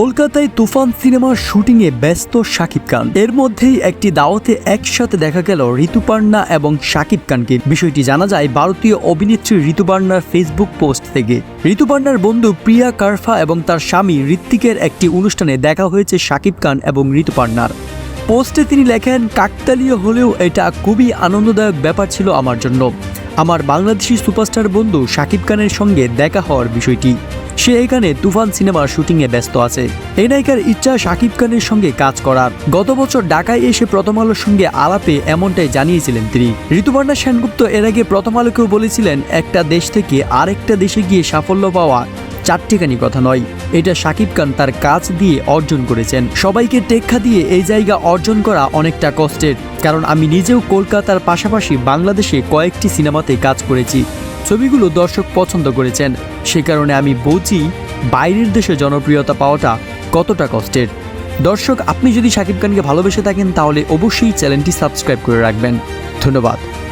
কলকাতায় তুফান সিনেমার শুটিংয়ে ব্যস্ত শাকিব খান। এর মধ্যেই একটি দাওয়াতে একসাথে দেখা গেল ঋতুপর্ণা এবং শাকিব খানকে। বিষয়টি জানা যায় ভারতীয় অভিনেত্রী ঋতুপর্ণার ফেসবুক পোস্ট থেকে। ঋতুপর্ণার বন্ধু প্রিয়া কারফা এবং তার স্বামী ঋত্বিকের একটি অনুষ্ঠানে দেখা হয়েছে শাকিব খান এবং ঋতুপর্ণার পোস্টে তিনি লেখেন, কাকতালীয় হলেও এটা খুবই আনন্দদায়ক ব্যাপার ছিল আমার জন্য। আমার বাংলাদেশি সুপারস্টার বন্ধু শাকিব খানের সঙ্গে দেখা হওয়ার বিষয়টি। সে এখানে তুফান সিনেমার শুটিংয়ে ব্যস্ত আছে। এই নায়িকার ইচ্ছা শাকিব খানের সঙ্গে কাজ করার। গত বছর ঢাকায় এসে প্রথম আলোর সঙ্গে আলাপে এমনটাই জানিয়েছিলেন তিনি। ঋতুপর্ণা সেনগুপ্ত এর আগে প্রথম আলোকেও বলেছিলেন, একটা দেশ থেকে আরেকটা দেশে গিয়ে সাফল্য পাওয়া চারটিখানি কথা নয়। এটা শাকিব খান তার কাজ দিয়ে অর্জন করেছেন। সবাইকে টেক্কা দিয়ে এই জায়গা অর্জন করা অনেকটা কষ্টের। কারণ আমি নিজেও কলকাতার পাশাপাশি বাংলাদেশে কয়েকটি সিনেমাতে কাজ করেছি। ছবিগুলো দর্শক পছন্দ করেছেন। সে কারণে আমি বুঝি বাইরের দেশে জনপ্রিয়তা পাওয়াটা কতটা কষ্টের। দর্শক, আপনি যদি শাকিব খানকে ভালোবেসে থাকেন, তাহলে অবশ্যই চ্যানেলটি সাবস্ক্রাইব করে রাখবেন। ধন্যবাদ।